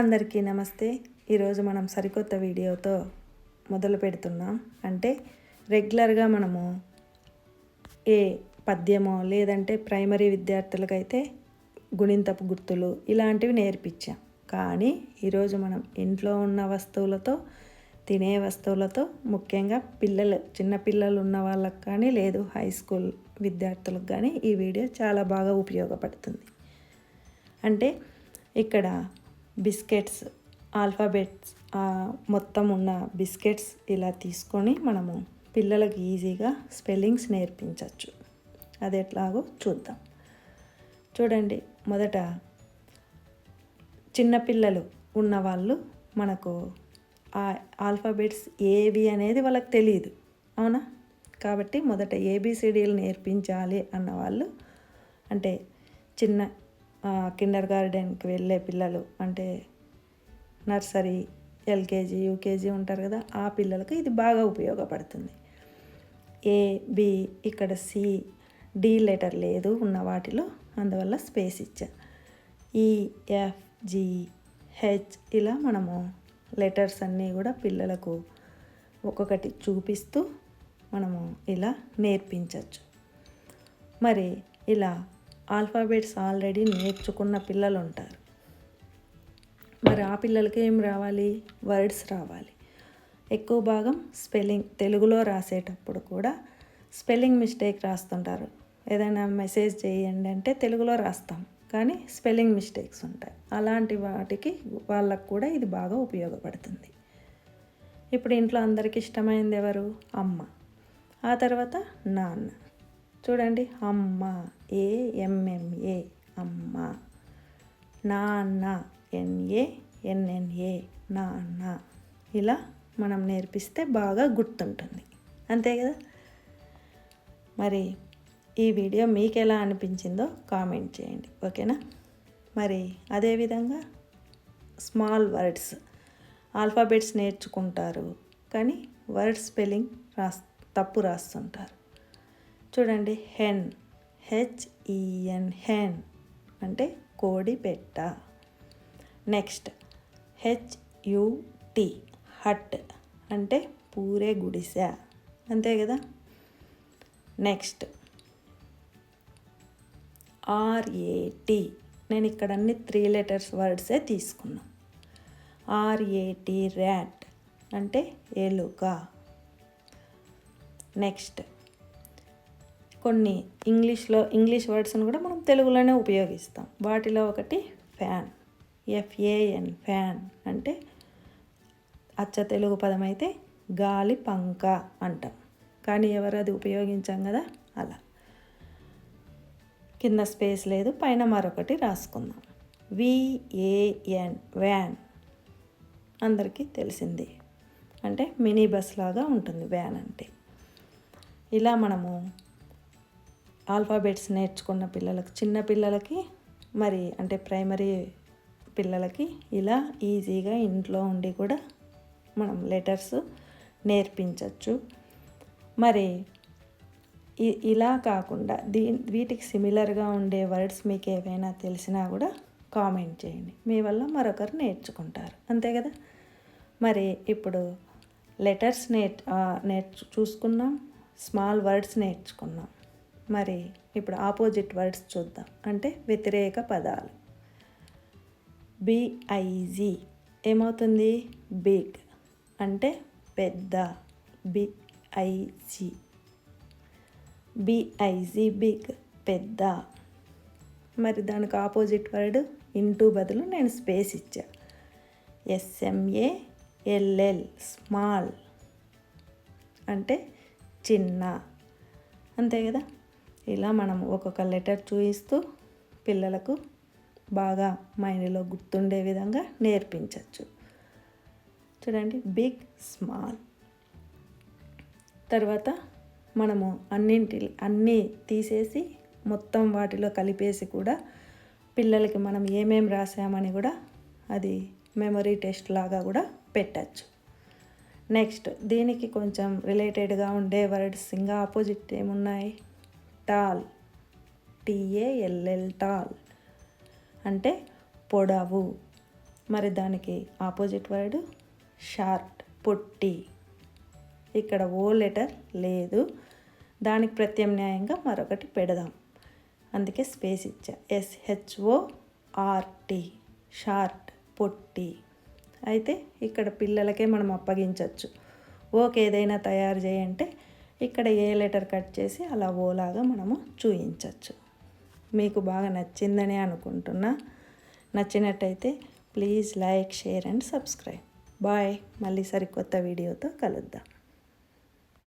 అందరికీ నమస్తే. ఈరోజు మనం సరికొత్త వీడియోతో మొదలు పెడుతున్నాం. అంటే రెగ్యులర్గా మనము ఏ పద్యమో లేదంటే ప్రైమరీ విద్యార్థులకైతే గుణింతపు గుర్తులు ఇలాంటివి నేర్పించాం. కానీ ఈరోజు మనం ఇంట్లో ఉన్న వస్తువులతో తినే వస్తువులతో ముఖ్యంగా పిల్లలు చిన్న పిల్లలు ఉన్న వాళ్ళకి కానీ లేదు హై స్కూల్ విద్యార్థులకు కానీ ఈ వీడియో చాలా బాగా ఉపయోగపడుతుంది. అంటే ఇక్కడ బిస్కెట్స్ ఆల్ఫాబెట్స్ మొత్తం ఉన్న బిస్కెట్స్ ఇలా తీసుకొని మనము పిల్లలకు ఈజీగా స్పెల్లింగ్స్ నేర్పించవచ్చు అది ఎట్లాగో చూద్దాం. చూడండి మొదట చిన్నపిల్లలు ఉన్నవాళ్ళు మనకు ఆ ఆల్ఫాబెట్స్ ఏవి అనేది వాళ్ళకి తెలియదు అవునా? కాబట్టి మొదట ఏబిసిడీలు నేర్పించాలి అన్న వాళ్ళు అంటే చిన్న కిండర్ గార్డెన్కి వెళ్ళే పిల్లలు అంటే నర్సరీ ఎల్కేజీ యూకేజీ ఉంటారు కదా ఆ పిల్లలకు ఇది బాగా ఉపయోగపడుతుంది. ఏ బి ఇక్కడ సి డి లెటర్ లేదు ఉన్న వాటిలో అందువల్ల స్పేస్ ఇచ్చా. ఈ ఎఫ్ జి హెచ్ ఇలా మనము లెటర్స్ అన్నీ కూడా పిల్లలకు ఒక్కొక్కటి చూపిస్తూ మనము ఇలా నేర్పించవచ్చు మరి ఇలా ఆల్ఫాబెట్స్ ఆల్రెడీ నేర్చుకున్న పిల్లలు ఉంటారు మరి ఆ పిల్లలకి ఏం రావాలి? వర్డ్స్ రావాలి. ఎక్కువ భాగం స్పెల్లింగ్ తెలుగులో రాసేటప్పుడు కూడా స్పెల్లింగ్ మిస్టేక్ రాస్తుంటారు. ఏదైనా మెసేజ్ చేయండి అంటే తెలుగులో రాస్తాం. కానీ స్పెల్లింగ్ మిస్టేక్స్ ఉంటాయి. అలాంటి వాటికి వాళ్ళకు కూడా ఇది బాగా ఉపయోగపడుతుంది. ఇప్పుడు ఇంట్లో అందరికి ఇష్టమైంది ఎవరు? అమ్మ. ఆ తర్వాత నాన్న. చూడండి. అమ్మ ఏఎంఎంఏ అమ్మ. నాన్న ఎన్ఏ ఎన్ఎన్ఏ నాన్న. ఇలా మనం నేర్పిస్తే బాగా గుర్తుంటుంది. అంతే కదా? మరి ఈ వీడియో మీకు ఎలా అనిపించిందో కామెంట్ చేయండి. ఓకేనా? మరి అదేవిధంగా స్మాల్ వర్డ్స్ ఆల్ఫాబెట్స్ నేర్చుకుంటారు. కానీ వర్డ్ స్పెల్లింగ్ రాస్ తప్పు రాస్తుంటారు. చూడండి హెన్. HEN hen. అంటే కోడి పెట్ట. నెక్స్ట్ హెచ్యుటి హట్ అంటే పూరే గుడిసె. అంతే కదా? నెక్స్ట్ ఆర్ఏటి నేను ఇక్కడ అన్ని త్రీ లెటర్స్ వర్డ్సే తీసుకున్నా. ఆర్ఏటి ర్యాట్ అంటే ఎలుక. నెక్స్ట్ కొన్ని ఇంగ్లీష్లో ఇంగ్లీష్ వర్డ్స్ని కూడా మనం తెలుగులోనే ఉపయోగిస్తాం. వాటిలో ఒకటి ఫ్యాన్. ఎఫ్ఏఎన్ ఫ్యాన్ అంటే అచ్చ తెలుగు పదం అయితే గాలి పంక అంటాం. కానీ ఎవరు అది ఉపయోగించాం కదా? అలా. కింద స్పేస్ లేదు పైన మరొకటి రాసుకుందాం. V A N van. అందరికీ తెలిసింది. అంటే మినీ బస్ లాగా ఉంటుంది వ్యాన్ అంటే. ఇలా మనము ఆల్ఫాబెట్స్ నేర్చుకున్న పిల్లలకు చిన్న పిల్లలకి మరి అంటే ప్రైమరీ పిల్లలకి ఇలా ఈజీగా ఇంట్లో ఉండి కూడా మనం లెటర్స్ నేర్పించవచ్చు మరి ఇలా కాకుండా దీ వీటికి సిమిలర్గా ఉండే వర్డ్స్ మీకు ఏవైనా తెలిసినా కూడా కామెంట్ చేయండి. మీ వల్ల మరొకరు నేర్చుకుంటారు. అంతే కదా? మరి ఇప్పుడు లెటర్స్ నేర్ నేర్చు చూసుకున్నాం స్మాల్ వర్డ్స్ నేర్చుకున్నాం మరి ఇప్పుడు ఆపోజిట్ వర్డ్స్ చూద్దాం. అంటే వ్యతిరేక పదాలు. బిఐజీ ఏమవుతుంది? బిగ్ అంటే పెద్ద. బిఐజీ బిఐజీ బిగ్ పెద్ద. మరి దానికి ఆపోజిట్ వర్డ్ ఇంటూ బదులు నేను స్పేస్ ఇచ్చా. ఎస్ఎంఏ ఎల్ఎల్ స్మాల్ అంటే చిన్న. అంతే కదా? ఇలా మనం ఒక్కొక్క లెటర్ చూపిస్తూ పిల్లలకు బాగా మైండ్లో గుర్తుండే విధంగా నేర్పించవచ్చు చూడండి బిగ్ స్మాల్. తర్వాత మనము అన్నింటి అన్నీ తీసేసి మొత్తం వాటిలో కలిపేసి కూడా పిల్లలకి మనం ఏమేమి రాసామని కూడా అది మెమరీ టెస్ట్ లాగా కూడా పెట్టచ్చు. నెక్స్ట్ దీనికి కొంచెం రిలేటెడ్గా ఉండే వర్డ్స్ ఇంకా ఆపోజిట్ ఏమున్నాయి? టాల్ టీఏఎల్ఎల్ టాల్ అంటే పొడవు. మరి దానికి ఆపోజిట్ వర్డ్ షార్ట్ పొట్టి. ఇక్కడ ఓ లెటర్ లేదు. దానికి ప్రత్యామ్నాయంగా మరొకటి పెడదాం. అందుకే స్పేస్ ఇచ్చా. S H O R T short పొట్టి. అయితే ఇక్కడ పిల్లలకే మనం అప్పగించవచ్చు ఓకే ఏదైనా తయారు చేయంటే ఇక్కడ ఏ లెటర్ కట్ చేసి అలా ఓలాగా మనము చూయించవచ్చు మీకు బాగా నచ్చిందని అనుకుంటున్నా. నచ్చినట్టయితే please like share and subscribe. Bye. మళ్ళీ సరికొత్త వీడియోతో కలుద్దాం.